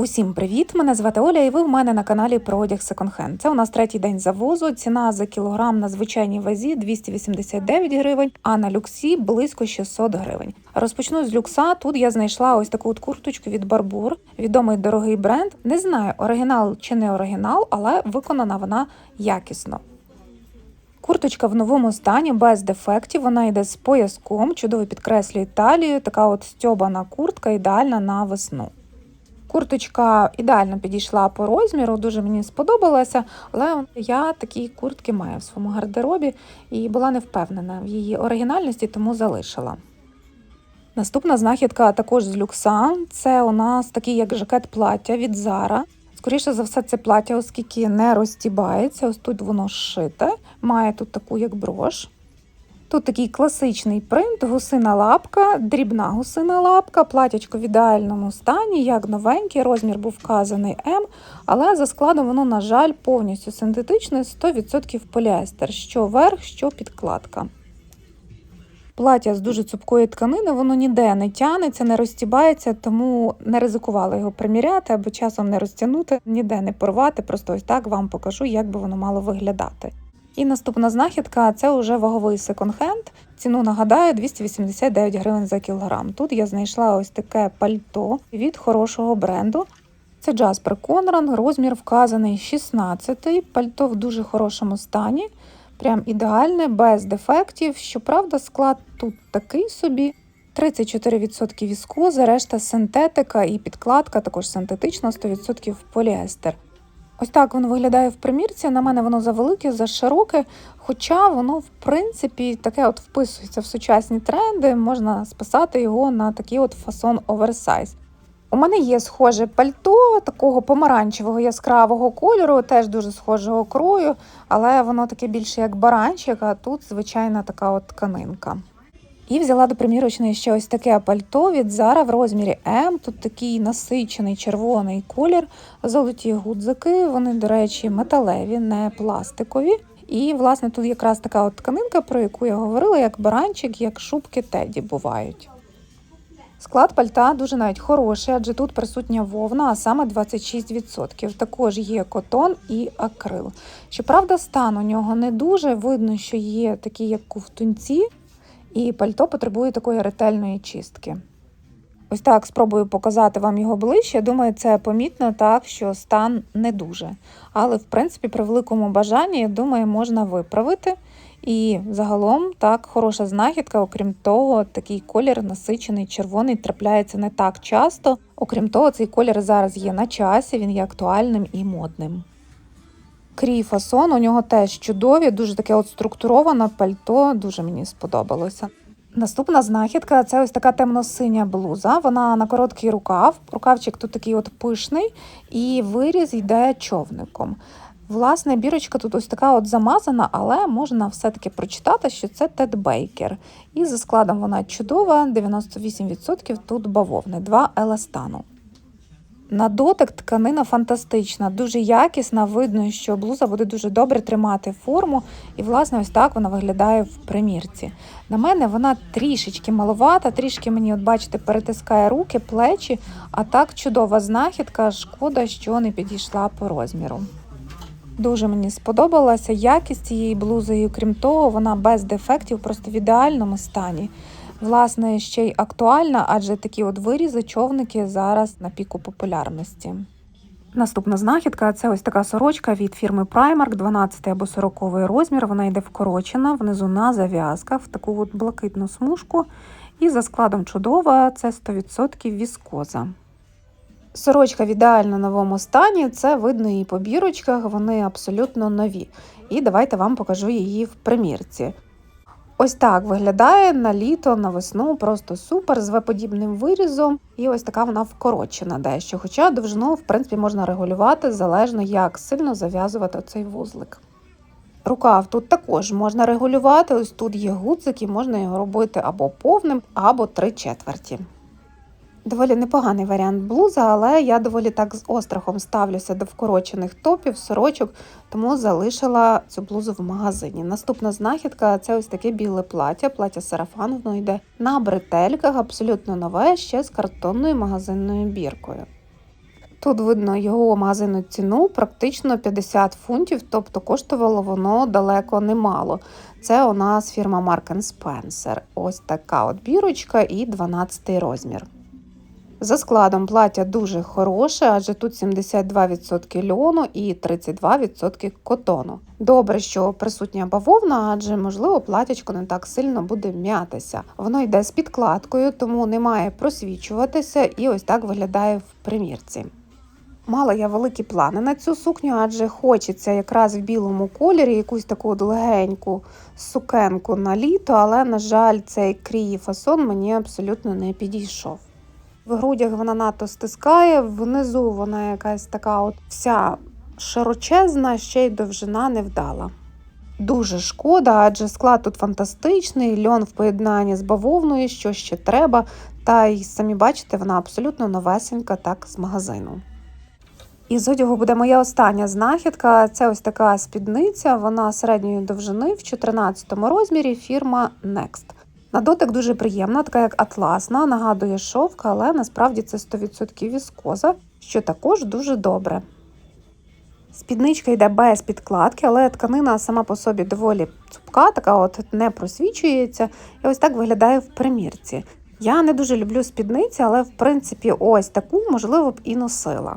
Усім привіт! Мене звати Оля, і ви в мене на каналі про одяг секонд-хенд. Це у нас третій день завозу. Ціна за кілограм на звичайній вазі 289 гривень, а на люксі близько 600 гривень. Розпочну з люкса. Тут я знайшла ось таку от курточку від Барбур, відомий дорогий бренд. Не знаю, оригінал чи не оригінал, але виконана вона якісно. Курточка в новому стані без дефектів. Вона йде з пояском, чудово підкреслює талію. Така от стьобана куртка, ідеальна на весну. Курточка ідеально підійшла по розміру, дуже мені сподобалася, але я такі куртки маю в своєму гардеробі і була не впевнена в її оригінальності, тому залишила. Наступна знахідка також з люкса. Це у нас такий як жакет плаття від Zara. Скоріше за все, це плаття, оскільки не розтібається. Ось тут воно зшите, має тут таку як брош. Тут такий класичний принт, гусина лапка, дрібна гусина лапка, платячко в ідеальному стані, як новенький, розмір був вказаний М, але за складом воно, на жаль, повністю синтетичне, 100% поліестер, що верх, що підкладка. Плаття з дуже цупкої тканини, воно ніде не тянеться, не розтібається, тому не ризикувала його приміряти, аби часом не розтягнути, ніде не порвати. Просто ось так вам покажу, як би воно мало виглядати. І наступна знахідка це вже ваговий секонд-хенд. Ціну нагадаю 289 гривень за кілограм. Тут я знайшла ось таке пальто від хорошого бренду. Це Jasper Conran, розмір вказаний 16 Пальто в дуже хорошому стані, прям ідеальне, без дефектів. Щоправда, склад тут такий собі. 34% віскоза, решта синтетика і підкладка також синтетична, 100% поліестер. Ось так воно виглядає в примірці. На мене воно завелике, зашироке, хоча воно, в принципі, таке от вписується в сучасні тренди, можна списати його на такий от фасон оверсайз. У мене є схоже пальто такого помаранчевого яскравого кольору, теж дуже схожого крою, але воно таке більше як баранчик, а тут звичайна така от тканинка. І взяла до примірочної ще ось таке пальто від Zara в розмірі М. Тут такий насичений червоний колір, золоті гудзики. Вони, до речі, металеві, не пластикові. І, власне, тут якраз така от тканинка, про яку я говорила, як баранчик, як шубки теді бувають. Склад пальта дуже навіть хороший, адже тут присутня вовна, а саме 26%. Також є котон і акрил. Щоправда, стан у нього не дуже. Видно, що є такі, як ковтунці, і пальто потребує такої ретельної чистки. Ось так спробую показати вам його ближче. Думаю, це помітно так, що стан не дуже. Але, в принципі, при великому бажанні, я думаю, можна виправити. І загалом так хороша знахідка, окрім того, такий колір насичений, червоний, трапляється не так часто. Окрім того, цей колір зараз є на часі, він є актуальним і модним. Крій фасон у нього теж чудові, дуже таке от структуроване пальто, дуже мені сподобалося. Наступна знахідка це ось така темно-синя блуза. Вона на короткий рукав. Рукавчик тут такий от пишний, і виріз йде човником. Власне, бірочка тут ось така от замазана, але можна все-таки прочитати, що це Тед Бейкер. І за складом вона чудова, 98% тут бавовни, два еластану. На дотик тканина фантастична, дуже якісна, видно, що блуза буде дуже добре тримати форму, і, власне, ось так вона виглядає в примірці. На мене вона трішечки маловата, трішки мені, от бачите, перетискає руки, плечі, а так чудова знахідка, шкода, що не підійшла по розміру. Дуже мені сподобалася якість цієї блузи, і крім того, вона без дефектів, просто в ідеальному стані. Власне, ще й актуальна, адже такі от вирізи, човники зараз на піку популярності. Наступна знахідка це ось така сорочка від фірми Primark, 12 або 40 розмір. Вона йде вкорочена, внизу на зав'язках, в таку от блакитну смужку. І за складом чудова це 100% віскоза. Сорочка в ідеально новому стані, це видно і по бірочках, вони абсолютно нові. І давайте вам покажу її в примірці. Ось так виглядає на літо, на весну, просто супер, з В-подібним вирізом. І ось така вона вкорочена дещо. Хоча довжину, в принципі, можна регулювати залежно, як сильно зав'язувати цей вузлик. Рукав тут також можна регулювати. Ось тут є гудзик і можна його робити або повним, або три четверті. Доволі непоганий варіант блуза, але я доволі так з острахом ставлюся до вкорочених топів, сорочок, тому залишила цю блузу в магазині. Наступна знахідка це ось таке біле плаття, плаття сарафан, воно йде на бретельках, абсолютно нове, ще з картонною магазинною біркою. Тут видно його магазинну ціну практично 50 фунтів, тобто коштувало воно далеко немало. Це у нас фірма Mark Spencer. Ось така от бірочка і 12 розмір. За складом плаття дуже хороше, адже тут 72% льону і 32% котону. Добре, що присутня бавовна, адже можливо платячко не так сильно буде м'ятися. Воно йде з підкладкою, тому не має просвічуватися і ось так виглядає в примірці. Мала я великі плани на цю сукню, адже хочеться якраз в білому кольорі якусь таку легеньку сукенку на літо, але, на жаль, цей крій фасон мені абсолютно не підійшов. В грудях вона надто стискає, внизу вона якась така от вся широчезна, ще й довжина невдала. Дуже шкода, адже склад тут фантастичний, льон в поєднанні з бавовною, що ще треба. Та й самі бачите, вона абсолютно новесенька, так з магазину. І з одягу буде моя остання знахідка. Це ось така спідниця, вона середньої довжини в 14 розмірі фірма Next. На дотик дуже приємна, така як атласна, нагадує шовк, але насправді це 100% віскоза, що також дуже добре. Спідничка йде без підкладки, але тканина сама по собі доволі цупка, така от не просвічується, і ось так виглядає в примірці. Я не дуже люблю спідниці, але в принципі ось таку можливо б і носила.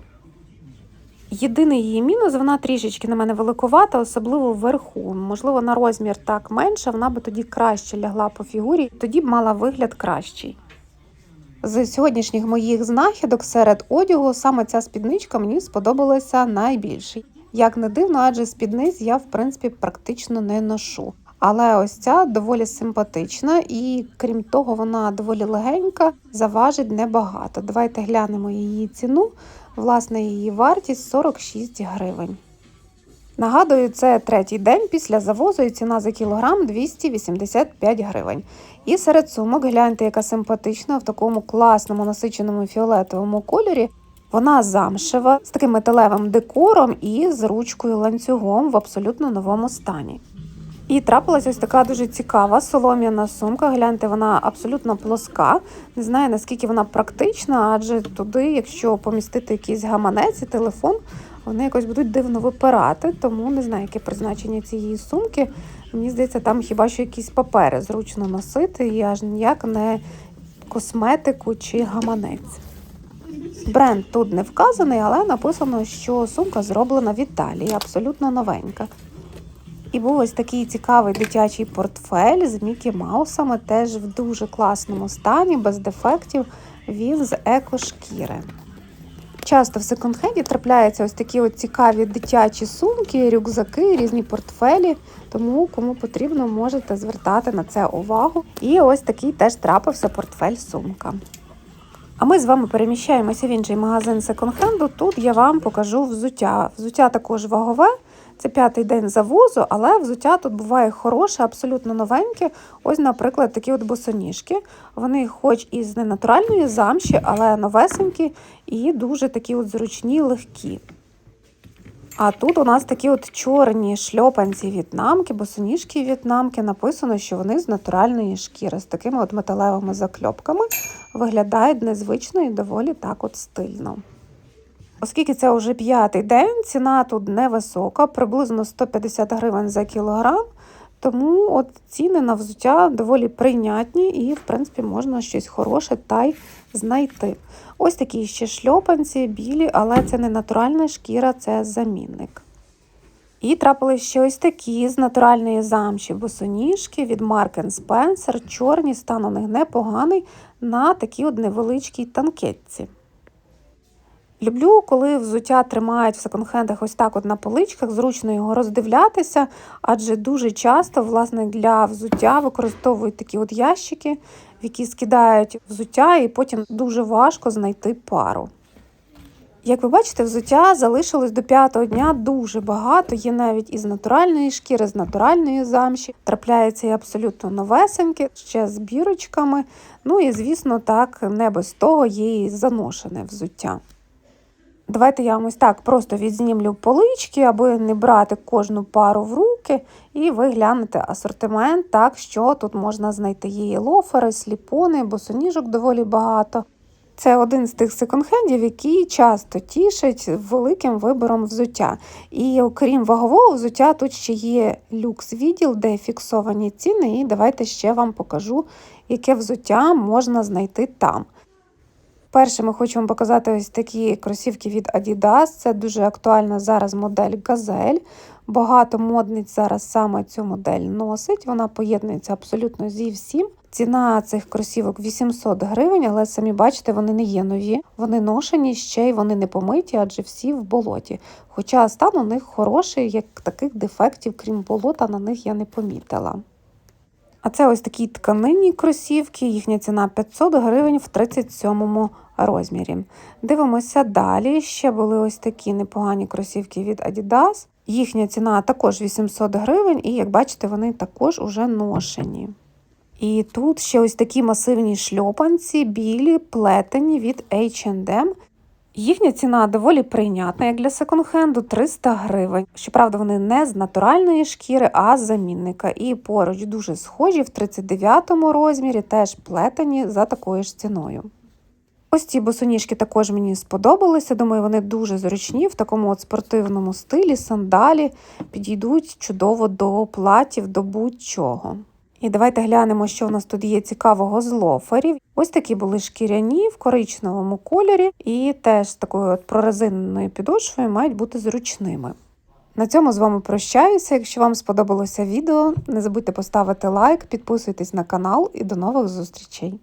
Єдиний її мінус, вона трішечки на мене великувата, особливо вверху. Можливо, на розмір так менше, вона би тоді краще лягла по фігурі, тоді б мала вигляд кращий. З сьогоднішніх моїх знахідок серед одягу саме ця спідничка мені сподобалася найбільше. Як не дивно, адже спідниць я в принципі практично не ношу. Але ось ця доволі симпатична і крім того, вона доволі легенька, заважить небагато. Давайте глянемо її ціну. Власне, її вартість 46 гривень. Нагадую, це третій день після завозу і ціна за кілограм 285 гривень. І серед сумок гляньте, яка симпатична в такому класному насиченому фіолетовому кольорі. Вона замшева з таким металевим декором і з ручкою ланцюгом в абсолютно новому стані. І трапилась ось така дуже цікава солом'яна сумка. Гляньте, вона абсолютно плоска. Не знаю наскільки вона практична, адже туди, якщо помістити якийсь гаманець і телефон, вони якось будуть дивно випирати. Тому не знаю, яке призначення цієї сумки. Мені здається, там хіба що якісь папери зручно носити, і аж ніяк не косметику чи гаманець. Бренд тут не вказаний, але написано, що сумка зроблена в Італії, абсолютно новенька. І був ось такий цікавий дитячий портфель з Мікі Маусами, теж в дуже класному стані, без дефектів. Він з екошкіри. Часто в секонд-хенді трапляються ось такі от цікаві дитячі сумки, рюкзаки, різні портфелі. Тому кому потрібно, можете звертати на це увагу. І ось такий теж трапився портфель-сумка. А ми з вами переміщаємося в інший магазин секонд-хенду. Тут я вам покажу взуття. Взуття також вагове. Це п'ятий день завозу, але взуття тут буває хороше, абсолютно новеньке. Ось, наприклад, такі от босоніжки. Вони, хоч і з ненатуральної замші, але новесенькі і дуже такі от зручні, легкі. А тут у нас такі от чорні шльопанці в'єтнамки, босоніжки в'єтнамки. Написано, що вони з натуральної шкіри, з такими от металевими закльопками. Виглядають незвично і доволі так от стильно. Оскільки це вже п'ятий день, ціна тут невисока, приблизно 150 гривень за кілограм. Тому от ціни на взуття доволі прийнятні і, в принципі, можна щось хороше та й знайти. Ось такі ще шльопанці, білі, але це не натуральна шкіра, це замінник. І трапили ще ось такі з натуральної замші босоніжки від Mark Spencer. Чорні, стан у них непоганий на такій от невеличкій танкетці. Люблю, коли взуття тримають в секонд-хендах ось так от на поличках, зручно його роздивлятися, адже дуже часто власне, для взуття використовують такі от ящики, в які скидають взуття, і потім дуже важко знайти пару. Як ви бачите, взуття залишилось до п'ятого дня дуже багато. Є навіть із натуральної шкіри, з натуральної замші. Трапляється і абсолютно новесеньке, ще з бірочками. Ну і, звісно, так, не без того є і заношене взуття. Давайте я вам ось так просто відзнімлю полички, аби не брати кожну пару в руки, і ви глянете асортимент, так що тут можна знайти її лофери, сліпони, босоніжок доволі багато. Це один з тих секонд-хендів, який часто тішить великим вибором взуття. І окрім вагового взуття, тут ще є люкс-відділ, де фіксовані ціни. І давайте ще вам покажу, яке взуття можна знайти там. Перше, ми хочемо показати ось такі кросівки від Adidas. Це дуже актуальна зараз модель Газель. Багато модниць зараз саме цю модель носить. Вона поєднується абсолютно зі всім. Ціна цих кросівок 800 гривень, але самі бачите, вони не є нові. Вони ношені ще й вони не помиті, адже всі в болоті. Хоча стан у них хороший, як таких дефектів, крім болота, на них я не помітила. А це ось такі тканинні кросівки, їхня ціна 500 гривень в 37 розмірі. Дивимося далі. Ще були ось такі непогані кросівки від Adidas. Їхня ціна також 800 гривень, і як бачите, вони також уже ношені. І тут ще ось такі масивні шльопанці, білі, плетені від H&M. Їхня ціна доволі прийнятна, як для секонд-хенду 300 гривень. Щоправда, вони не з натуральної шкіри, а з замінника. І поруч дуже схожі в 39 розмірі, теж плетені за такою ж ціною. Ось ці босоніжки також мені сподобалися. Думаю, вони дуже зручні в такому от спортивному стилі, сандалі підійдуть чудово до платів, до будь-чого. І давайте глянемо, що в нас тут є цікавого з лоферів. Ось такі були шкіряні в коричневому кольорі, і теж такою от прорезиненою підошвою мають бути зручними. На цьому з вами прощаюся. Якщо вам сподобалося відео, не забудьте поставити лайк, підписуйтесь на канал і до нових зустрічей!